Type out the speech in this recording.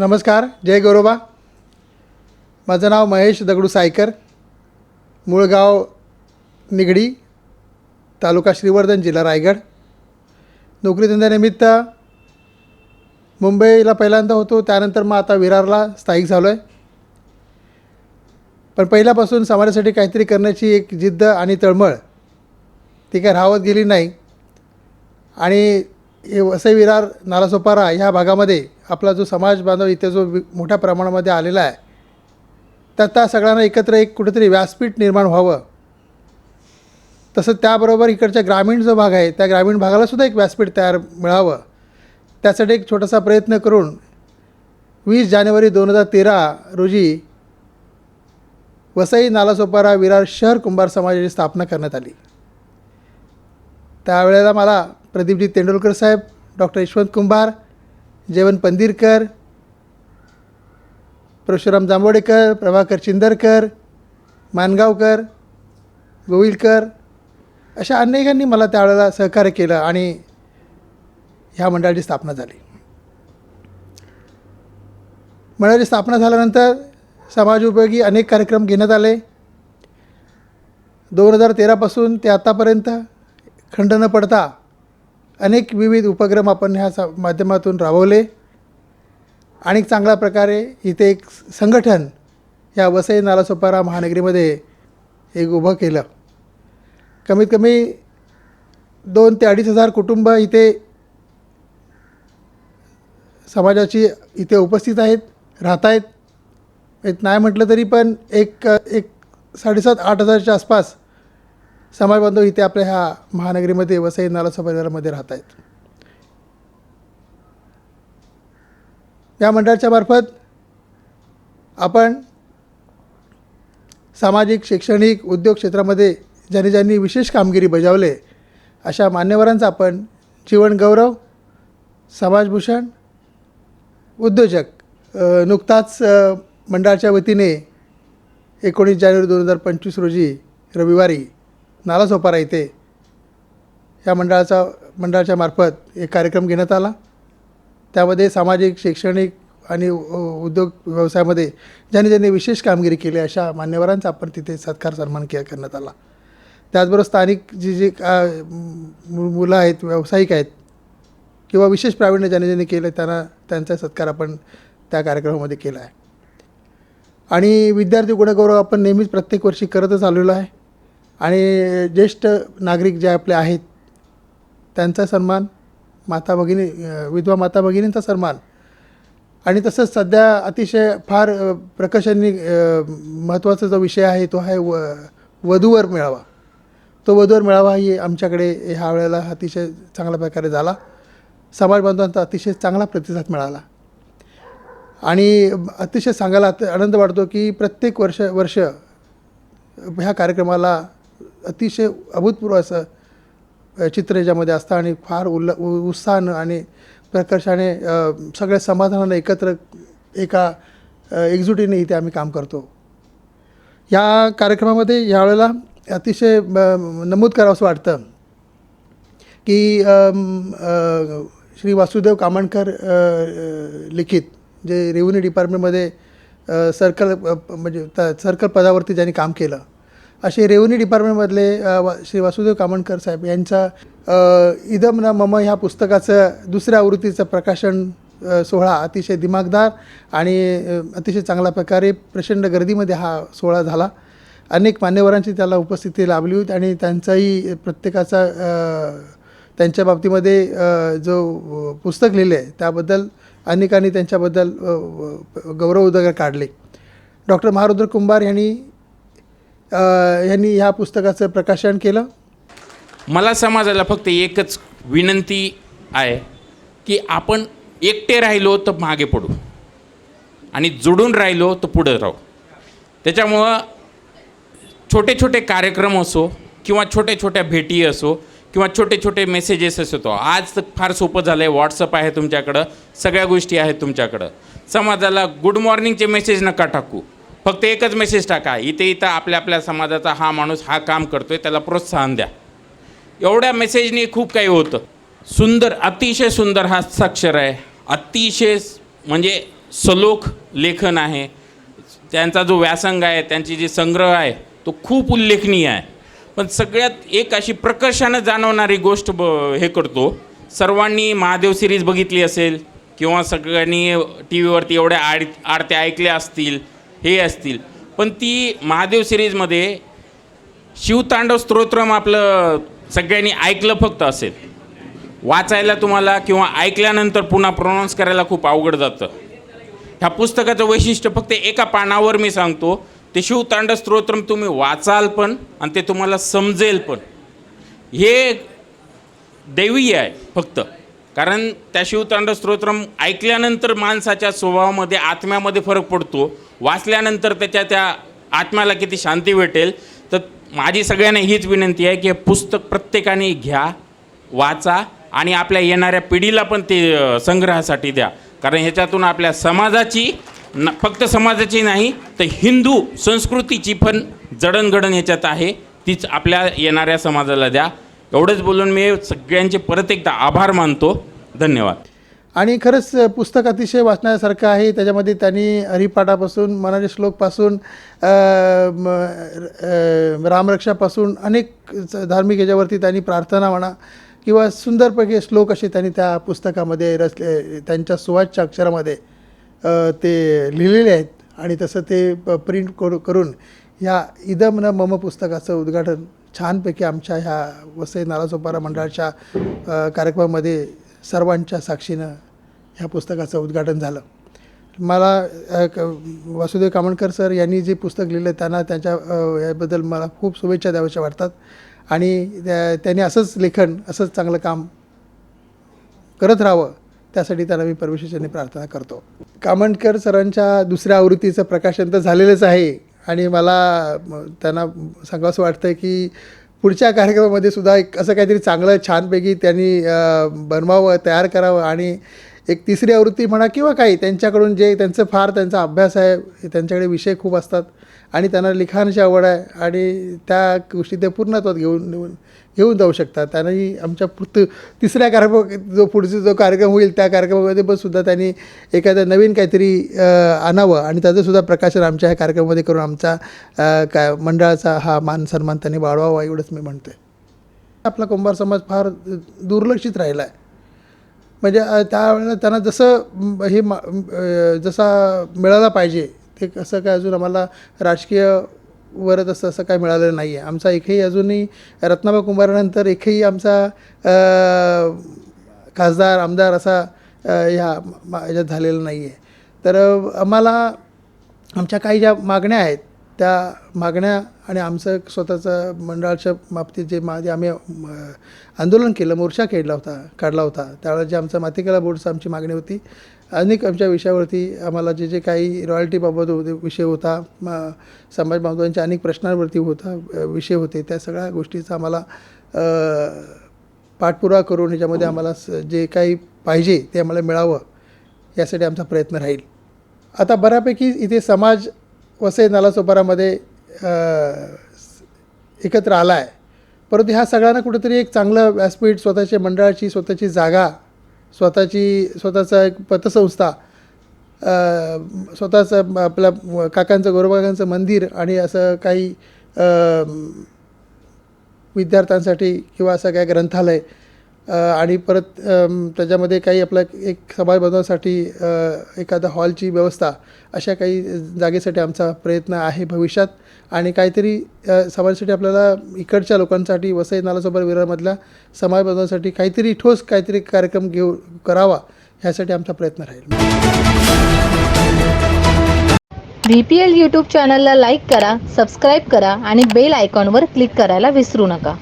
नमस्कार जय गोरोबा माझं नाव महेश दगडू सायकर. मूळ गाव निगडी तालुका श्रीवर्धन जिल्हा रायगड. नोकरीधंद्यानिमित्त मुंबईला पहिल्यांदा होतो त्यानंतर मग आता विरारला स्थायिक झालो आहे पण पहिल्यापासून समाजासाठी काहीतरी करण्याची एक जिद्द आणि तळमळ ती काय राहवत गेली नाही. आणि वसई विरार नालासोपारा ह्या भागामध्ये आपला जो समाज बांधव इथे जो वि- मोठ्या प्रमाणामध्ये आलेला आहे तर त्या सगळ्यांना एकत्र एक कुठेतरी व्यासपीठ निर्माण व्हावं. तसं त्याबरोबर इकडच्या ग्रामीण जो भाग आहे त्या ग्रामीण भागालासुद्धा एक व्यासपीठ तयार मिळावं. त्यासाठी एक छोटासा प्रयत्न करून वीस जानेवारी दोन हजार तेरा रोजी वसई नालासोपारा विरार शहर कुंभार समाजाची स्थापना करण्यात आली. त्यावेळेला मला प्रदीपजी तेंडुलकर साहेब डॉक्टर यशवंत कुंभार जेवण पंदिरकर परशुराम जांभोडेकर प्रभाकर चिंदरकर मानगावकर गोविलकर अशा अनेकांनी मला त्यावेळेला सहकार्य केलं आणि ह्या मंडळाची स्थापना झाली. मंडळाची स्थापना झाल्यानंतर समाजोपयोगी अनेक कार्यक्रम घेण्यात आले. दोन हजार तेरापासून ते आत्तापर्यंत खंड न पडता अनेक विविध उपक्रम आपण ह्या सा माध्यमातून राबवले. आणि चांगल्या प्रकारे इथे एक संघटन या वसई नालासोपारा महानगरीमध्ये एक उभं केलं. कमीत कमी दोन ते अडीच हजार कुटुंब इथे समाजाची इथे उपस्थित आहेत राहत आहेत. एक नाही म्हटलं तरी पण एक एक साडेसात आठ हजारच्या आसपास समाज बांधव इथे आपल्या ह्या महानगरीमध्ये वसई नालासा परिवारामध्ये राहत आहेत. या मंडळाच्या मार्फत आपण सामाजिक शैक्षणिक उद्योग क्षेत्रामध्ये ज्यांनी ज्यांनी विशेष कामगिरी बजावले अशा मान्यवरांचा आपण जीवन गौरव समाजभूषण उद्योजक नुकताच मंडळाच्या वतीने एकोणीस जानेवारी दोन हजार पंचवीस रोजी रविवारी नालासोपारा इथे या मंडळाचा मंडळाच्या मार्फत एक कार्यक्रम घेण्यात आला. त्यामध्ये सामाजिक शैक्षणिक आणि उद्योग व्यवसायामध्ये ज्यांनी ज्यांनी विशेष कामगिरी केली अशा मान्यवरांचा आपण तिथे सत्कार सन्मान के करण्यात आला. त्याचबरोबर स्थानिक जी जी का मु- मुलं आहेत व्यावसायिक आहेत किंवा विशेष प्रावीण्य ज्यांनी ज्यांनी केलं त्यांना त्यांचा सत्कार आपण त्या कार्यक्रमामध्ये केला आहे. आणि विद्यार्थी गुणगौरव आपण नेहमीच प्रत्येक वर्षी करतच आलेलो आहे. आणि ज्येष्ठ नागरिक जे आपले आहेत त्यांचा सन्मान माता भगिनी विधवा माता भगिनींचा सन्मान. आणि तसंच सध्या अतिशय फार अ, प्रकर्षाने महत्त्वाचा जो विषय आहे तो आहे व वधूवर मेळावा. तो वधूवर मेळावा ही आमच्याकडे ह्या वेळेला अतिशय चांगल्या प्रकारे झाला. समाज बांधवांचा अतिशय चांगला प्रतिसाद मिळाला. आणि अतिशय सांगायला आनंद वाटतो की प्रत्येक वर्ष वर्ष ह्या कार्यक्रमाला अतिशय अभूतपूर्व असं चित्र याच्यामध्ये असतं आणि फार उल्ल उत्साहानं आणि प्रकर्षाने सगळ्या समाधानानं एकत्र एका एकजुटीने इथे आम्ही काम करतो. या कार्यक्रमामध्ये यावेळेला अतिशय नमूद करावं असं वाटतं की श्री वासुदेव कामणकर लिखित जे रेव्हन्यू डिपार्टमेंटमध्ये सर्कल म्हणजे त सर्कल पदावरती ज्यांनी काम केलं असे रेव्हन्यू डिपार्टमेंटमधले वा श्री वासुदेव कामणकर साहेब यांचा इदम न मम ह्या पुस्तकाचं दुसऱ्या आवृत्तीचं प्रकाशन सोहळा अतिशय दिमागदार आणि अतिशय चांगल्या प्रकारे प्रचंड गर्दीमध्ये हा सोहळा झाला. अनेक मान्यवरांची त्याला उपस्थिती लाभली होती आणि त्यांचाही प्रत्येकाचा त्यांच्या बाबतीमध्ये जो पुस्तक लिहिले आहे त्याबद्दल अनेकांनी त्यांच्याबद्दल गौरव उदगार काढले. डॉक्टर महारुद्र कुंभार यांनी यांनी ह्या पुस्तकाचं प्रकाशन केलं. मला समाजाला फक्त एकच विनंती आहे की आपण एकटे राहिलो तर मागे पडू. आणि जुडून राहिलो तर पुढं राहू. त्याच्यामुळं छोटे छोटे कार्यक्रम असो किंवा छोट्या छोट्या भेटी असो किंवा छोटे छोटे मेसेजेस असतो. आज तर फार सोपं झालं आहे व्हॉट्सअप आहे तुमच्याकडं. सगळ्या गोष्टी आहेत तुमच्याकडं. समाजाला गुड मॉर्निंगचे मेसेज नका टाकू. फक्त एकच मेसेज टाका इथे इथं आपल्या आपल्या समाजाचा हा माणूस हा काम करतोय त्याला प्रोत्साहन द्या. एवढ्या मेसेजनी खूप काही होतं. सुंदर अतिशय सुंदर हा हस्ताक्षर आहे. अतिशय म्हणजे सलोख लेखन आहे. त्यांचा जो व्यासंग आहे त्यांची जी संग्रह आहे तो खूप उल्लेखनीय आहे. पण सगळ्यात एक अशी प्रकर्षानं जाणवणारी गोष्ट ब हे करतो सर्वांनी महादेव सिरीज बघितली असेल किंवा सगळ्यांनी टी व्हीवरती एवढ्या आड आडत्या ऐकल्या असतील हे असतील. पण ती महादेव सिरीजमध्ये शिवतांडव स्तोत्रम आपलं सगळ्यांनी ऐकलं फक्त असेल. वाचायला तुम्हाला किंवा ऐकल्यानंतर पुन्हा प्रोनाऊन्स करायला खूप अवघड जातं. ह्या पुस्तकाचं वैशिष्ट्य फक्त एका पानावर मी सांगतो ते शिवतांड स्तोत्रम तुम्ही वाचाल पण आणि ते तुम्हाला समजेल पण. हे दैवीय आहे फक्त. कारण त्या शिवतांड स्तोत्रम ऐकल्यानंतर माणसाच्या स्वभावामध्ये आत्म्यामध्ये फरक पडतो. वाचल्यानंतर त्याच्या त्या आत्म्याला किती शांती भेटेल. तर माझी सगळ्यांना हीच विनंती आहे की हे पुस्तक प्रत्येकाने घ्या वाचा आणि आपल्या येणाऱ्या पिढीला पण ते संग्रहासाठी द्या. कारण ह्याच्यातून आपल्या समाजाची न फक्त समाजाची नाही तर हिंदू संस्कृतीची पण जडणघडण ह्याच्यात आहे. तीच आपल्या येणाऱ्या समाजाला द्या. एवढंच बोलून मी सगळ्यांचे परत एकदा आभार मानतो. धन्यवाद. आणि खरंच पुस्तक अतिशय वाचण्यासारखं आहे. त्याच्यामध्ये त्यांनी हरिपाठापासून मनाचे श्लोकपासून म, रामरक्षापासून अनेक धार्मिक याच्यावरती त्यांनी प्रार्थना म्हणा किंवा सुंदरपैकी श्लोक असे त्यांनी त्या पुस्तकामध्ये रचले त्यांच्या सुवाच्य अक्षरामध्ये ते लिहिलेले आहेत. आणि तसं ते प्रिंट करू करून ह्या इदम न मम पुस्तकाचं उद्घाटन छानपैकी आमच्या ह्या वसई नालासोपारा मंडळाच्या कार्यक्रमामध्ये सर्वांच्या साक्षीनं ह्या पुस्तकाचं उद्घाटन झालं. मला क- वासुदेव कामणकर सर यांनी जे पुस्तक लिहिलं त्यांना त्यांच्या याबद्दल मला खूप शुभेच्छा द्याव्याच्या वाटतात. आणि त्या- त्यांनी असंच लेखन असंच चांगलं काम करत राहावं त्यासाठी त्यांना मी परमेश्वराने प्रार्थना करतो. कामणकर सरांच्या दुसऱ्या आवृत्तीचं प्रकाशन तर झालेलंच आहे. आणि मला त्यांना त्यांना सांगावंसं वाटतं की पुढच्या कार्यक्रमामध्ये सुद्धा एक असं काहीतरी चांगलं छानपैकी त्यांनी बनवावं तयार करावं आणि एक तिसरी आवृत्ती म्हणा किंवा काही त्यांच्याकडून जे त्यांचं फार त्यांचा अभ्यास आहे त्यांच्याकडे विषय खूप असतात. आणि त्यांना लिखाणाची आवड आहे आणि त्या गोष्टी ते पूर्णत्वात घेऊन घेऊन घेऊन जाऊ शकतात. त्यांनाही आमच्या पुढ तिसऱ्या कार्यक्रम जो पुढचा जो कार्यक्रम होईल त्या कार्यक्रमामध्ये पण सुद्धा त्यांनी एखादं नवीन काहीतरी आणावं. आणि त्याचं सुद्धा प्रकाशन आमच्या ह्या कार्यक्रमामध्ये करून आमचा काय मंडळाचा हा मान सन्मान त्यांनी वाढवावा एवढंच मी म्हणतोय. आपला कुंभार समाज फार दुर्लक्षित राहिला आहे. म्हणजे त्यावेळेला त्यांना जसं हे मा जसा मिळाला पाहिजे ते असं काय अजून आम्हाला राजकीय वर तसं असं काय मिळालेलं नाही आहे आमचा एकही अजूनही रत्नाबा कुंभारानंतर एकही आमचा खासदार आमदार असा ह्या मा- ह्याच्यात झालेला नाही आहे तर आम्हाला आमच्या काही ज्या मागण्या आहेत त्या मागण्या आणि आमचं स्वतःचं मंडळाच्या बाबतीत जे मा जे आम्ही आंदोलन केलं मोर्चा केला होता काढला होता त्यावेळेस जे आमचं मातीकला बोर्डचं आमची मागणी होती अनेक आमच्या विषयावरती आम्हाला जे जे काही रॉयल्टीबाबत होते विषय होता समाज बांधवांच्या अनेक प्रश्नांवरती होता विषय होते त्या सगळ्या गोष्टीचा आम्हाला पाठपुरा पाठपुरावा करून ह्याच्यामध्ये आम्हाला स- जे काही पाहिजे ते आम्हाला मिळावं यासाठी आमचा प्रयत्न राहील. आता बऱ्यापैकी इथे समाज वसई नालासोपारामध्ये एकत्र आला आहे परंतु ह्या सगळ्यांना कुठेतरी एक चांगलं व्यासपीठ स्वतःच्या मंडळाची स्वतःची जागा स्वतःची स्वतःचा एक पतसंस्था स्वतःचं आपल्या काकांचं गौरवकाकांचं मंदिर आणि असं काही विद्यार्थ्यांसाठी किंवा असं काय ग्रंथालय आणि परत त्याच्यामध्ये काही आपलं एक समाज बनवण्यासाठी एखादा हॉलची व्यवस्था अशा काही जागेसाठी आमचा प्रयत्न आहे भविष्यात. आणि काहीतरी अ, समाजासाठी आपल्याला इकडच्या लोकांसाठी वसई नालासोबत विरारमधल्या समाज बनवण्यासाठी काहीतरी ठोस काहीतरी कार्यक्रम घेऊ करावा ह्यासाठी आमचा प्रयत्न राहील. व्ही पी एल यूट्यूब चॅनलला लाईक करा सबस्क्राईब करा आणि बेल आयकॉनवर क्लिक करायला विसरू नका.